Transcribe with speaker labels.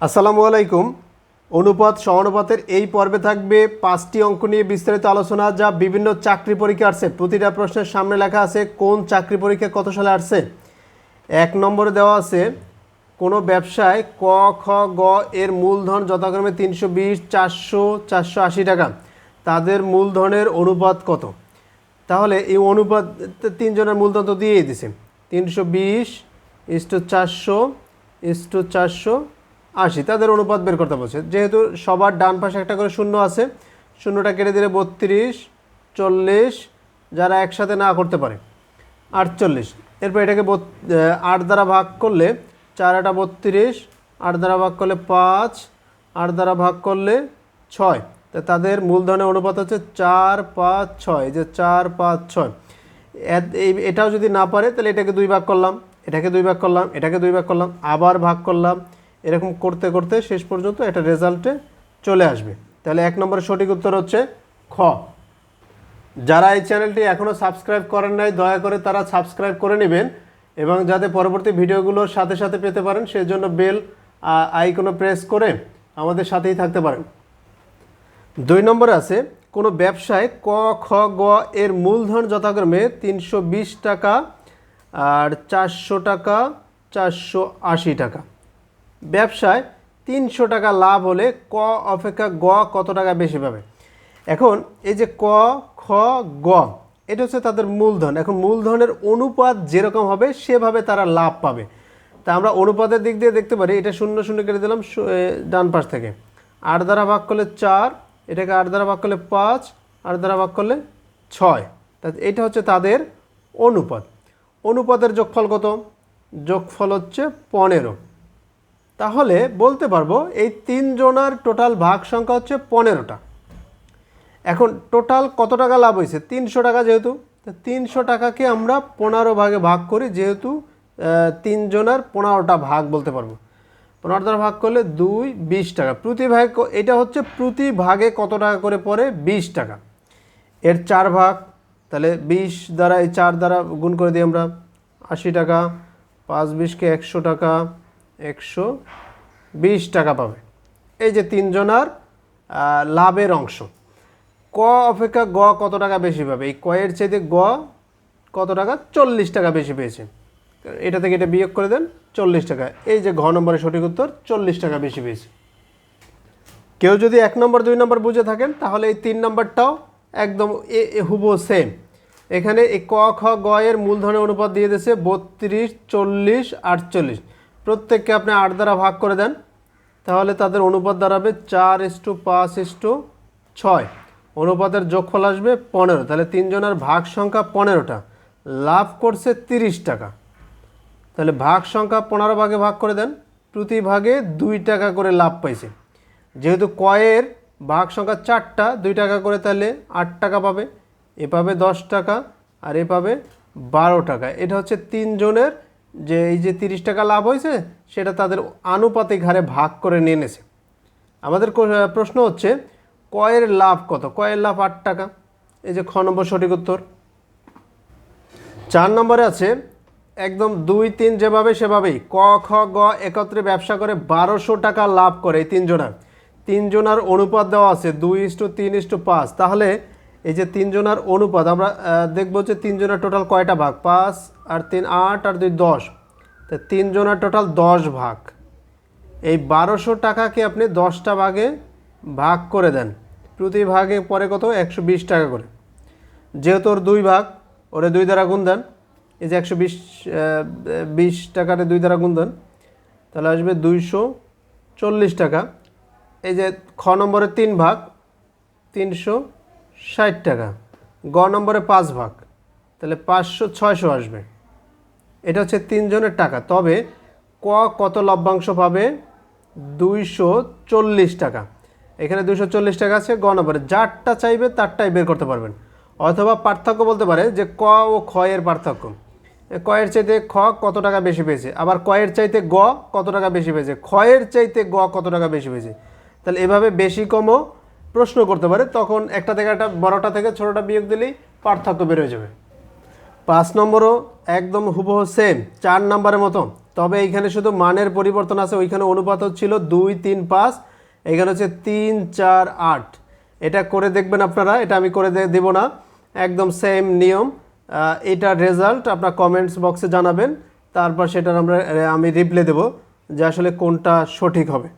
Speaker 1: আসসালামু আলাইকুম। অনুপাত, সমানুপাতের এই পর্বে থাকবে পাঁচটি অঙ্ক নিয়ে বিস্তারিত আলোচনা, যা বিভিন্ন চাকরি পরীক্ষা আসছে। প্রতিটা প্রশ্নের সামনে লেখা আছে, কোন চাকরি পরীক্ষা কত সালে আসছে? এক নম্বরে দেওয়া আছে, কোনো ব্যবসায় ক, খ, গ এর মূলধন যথাক্রমে তিনশো বিশ, চারশো চারশো আশি টাকা। তাদের মূলধনের অনুপাত কত? তাহলে এই অনুপাত, তিনজনের মূলধন তো দিয়েই দিছে। তিনশো বিশ, ইস্টু চারশো ইস্টু চারশো আশি, তাদের অনুপাত বের করতে বলছে। যেহেতু সবার ডান পাশে একটা করে শূন্য আছে, শূন্যটা কেটে দিলে বত্রিশ, চল্লিশ, যারা একসাথে না করতে পারে, আটচল্লিশ। এরপর এটাকে আট দ্বারা ভাগ করলে চার আটা বত্রিশ, আট দ্বারা ভাগ করলে পাঁচ, আট দ্বারা ভাগ করলে ছয়। তা তাদের মূলধনের অনুপাত হচ্ছে চার পাঁচ ছয় যে চার পাঁচ ছয়। এটাও যদি না পারে, তাহলে এটাকে দুই ভাগ করলাম, এটাকে দুই ভাগ করলাম, এটাকে দুই ভাগ করলাম, আবার ভাগ করলাম এরকম করতে করতে শেষ পর্যন্ত এটা রেজাল্টে চলে আসবে। তাহলে এক নম্বরের সঠিক উত্তর হচ্ছে খ। যারা এই চ্যানেলটি এখনও সাবস্ক্রাইব করেন নাই, দয়া করে তারা সাবস্ক্রাইব করে নেবেন এবং যাতে পরবর্তী ভিডিওগুলোর সাথে সাথে পেতে পারেন সেই জন্য বেল আইকনে প্রেস করে আমাদের সাথেই থাকতে পারেন। দুই নম্বরে আছে, কোনো ব্যবসায় ক, খ, গ এর মূলধন যথাক্রমে তিনশো বিশ টাকা আর চারশো টাকা, চারশো আশি টাকা। ব্যবসায় তিনশো টাকা লাভ হলে ক অপেক্ষা গ কত টাকা বেশি পাবে? এখন এই যে ক, খ, গ, এটা হচ্ছে তাদের মূলধন। এখন মূলধনের অনুপাত যেরকম হবে, সেভাবে তারা লাভ পাবে। তা আমরা অনুপাতের দিক দিয়ে দেখতে পারি, এটা শূন্য শূন্য কেটে দিলাম ডান পাশ থেকে। আট দ্বারা ভাগ করলে চার, এটাকে আট দ্বারা ভাগ করলে পাঁচ, আট দ্বারা ভাগ করলে ছয়। তা এটা হচ্ছে তাদের অনুপাত। অনুপাতের যোগফল কত? যোগফল হচ্ছে পনেরো। তাহলে বলতে পারব এই তিন তিনজনার টোটাল ভাগ সংখ্যা হচ্ছে পনেরোটা। এখন টোটাল কত টাকা লাভ হয়েছে? তিনশো টাকা যেহেতু, তো তিনশো টাকাকে আমরা পনেরো ভাগে ভাগ করি, যেহেতু তিনজনের পনেরোটা ভাগ বলতে পারব। পনেরোটা ভাগ করলে দুই, বিশ টাকা। প্রতি ভাগে এটা হচ্ছে প্রতি ভাগে কত টাকা করে পড়ে? বিশ টাকা। এর চার ভাগ, তাহলে বিশ দ্বারা এই চার দ্বারা গুণ করে দিই আমরা। আশি টাকা, পাঁচ বিশকে একশো টাকা একশো বিশ টাকা পাবে। এই যে তিনজনার লাভের অংশ। ক অপেক্ষা গ কত টাকা বেশি পাবে? এই কয়ের চাইতে গ কত টাকা? চল্লিশ টাকা বেশি পেয়েছে। এটা থেকে এটা বিয়োগ করে দেন, চল্লিশ টাকা। এই যে ঘ নম্বরের সঠিক উত্তর, চল্লিশ টাকা বেশি পেয়েছে। কেউ যদি এক নম্বর, দুই নম্বর বুঝে থাকেন, তাহলে এই তিন নম্বরটাও একদম এ হুবো সেম এখানে ক, খ, গ এর মূলধনের অনুপাত দিয়ে দিয়েছে বত্রিশ, চল্লিশ, আটচল্লিশ। প্রত্যেককে আপনি আট দ্বারা ভাগ করে দেন, তাহলে তাদের অনুপাত দাঁড়াবে চার ইস্টু পাঁচ ইস্টু ছয়। অনুপাতের যোগফল আসবে পনেরো, তাহলে তিনজনের ভাগ সংখ্যা পনেরোটা, লাভ করছে তিরিশ টাকা। তাহলে ভাগ সংখ্যা পনেরো ভাগে ভাগ করে দেন প্রতি ভাগে দুই টাকা করে লাভ পাইছে। যেহেতু কয়ের ভাগ সংখ্যা চারটা, দুই টাকা করে তাহলে আট টাকা পাবে, এ পাবে দশ টাকা, আর এ পাবে বারো টাকা। এটা হচ্ছে তিনজনের যে এই যে তিরিশ টাকা লাভ হয়েছে, সেটা তাদের আনুপাতিক হারে ভাগ করে নিয়ে এনেছে আমাদের প্রশ্ন হচ্ছে, কয়ের লাভ কত? কয়ের লাভ আট টাকা। এই যে খ নম্বর সঠিক উত্তর। চার নম্বরে আছে, একদম দুই, তিন যেভাবে সেভাবেই ক, খ, গ একত্রে ব্যবসা করে বারোশো টাকা লাভ করে এই তিনজনার। তিনজনার অনুপাত দেওয়া আছে দুই ইস্টু তিন ইস্টু পাঁচ। তাহলে এই যে তিনজনার অনুপাত, আমরা দেখব যে তিনজনের টোটাল কয়টা ভাগ? পাঁচ আর তিন, আট আর দুই, দশ। তা তিনজনের টোটাল দশ ভাগ। এই বারোশো টাকাকে আপনি দশটা ভাগে ভাগ করে দেন। প্রতি ভাগে পরে কত? একশো বিশ টাকা করে। যেহেতু ওর দুই ভাগ, ওরে দুই দ্বারা গুণ দেন। এই যে একশো বিশ বিশ টাকাতে দুই দ্বারা গুণ দেন, তাহলে আসবে দুইশো চল্লিশ টাকা। এই যে খ নম্বরে তিন ভাগ, তিনশো ষাট টাকা। গ নম্বরে পাঁচ ভাগ। তাহলে পাঁচশো, ছয়শো আসবে। এটা হচ্ছে তিনজনের টাকা। তবে ক কত লভ্যাংশ পাবে? দুইশো চল্লিশ টাকা। এখানে দুইশো চল্লিশ টাকা আছে, গ নম্বরে। যারটা চাইবে তারটাই বের করতে পারবেন। অথবা পার্থক্য বলতে পারে যে ক ও খ এর পার্থক্য। কয়ের চাইতে খ কত টাকা বেশি পেয়েছে? আবার কয়ের চাইতে গ কত টাকা বেশি পেয়েছে? ক্ষয়ের চাইতে গ কত টাকা বেশি পেয়েছে? তাহলে এভাবে বেশি কমও প্রশ্ন করতে পারে, তখন একটা থেকে একটা, বড়টা থেকে ছোটোটা বিয়োগ দিলেই পার্থক্য বের হয়ে যাবে। পাঁচ নম্বরও একদম হুবহু সেম চার নম্বরের মতো। তবে এইখানে শুধু মানের পরিবর্তন আছে, ওইখানে অনুপাত হচ্ছিল দুই, তিন, পাঁচ এখানে হচ্ছে তিন, চার, আট। এটা করে দেখবেন আপনারা, এটা আমি করে দেব না। একদম সেম নিয়ম এটার রেজাল্ট আপনার কমেন্টস বক্সে জানাবেন, তারপর সেটার আমরা আমি রিপ্লে দেব যে আসলে কোনটা সঠিক হবে।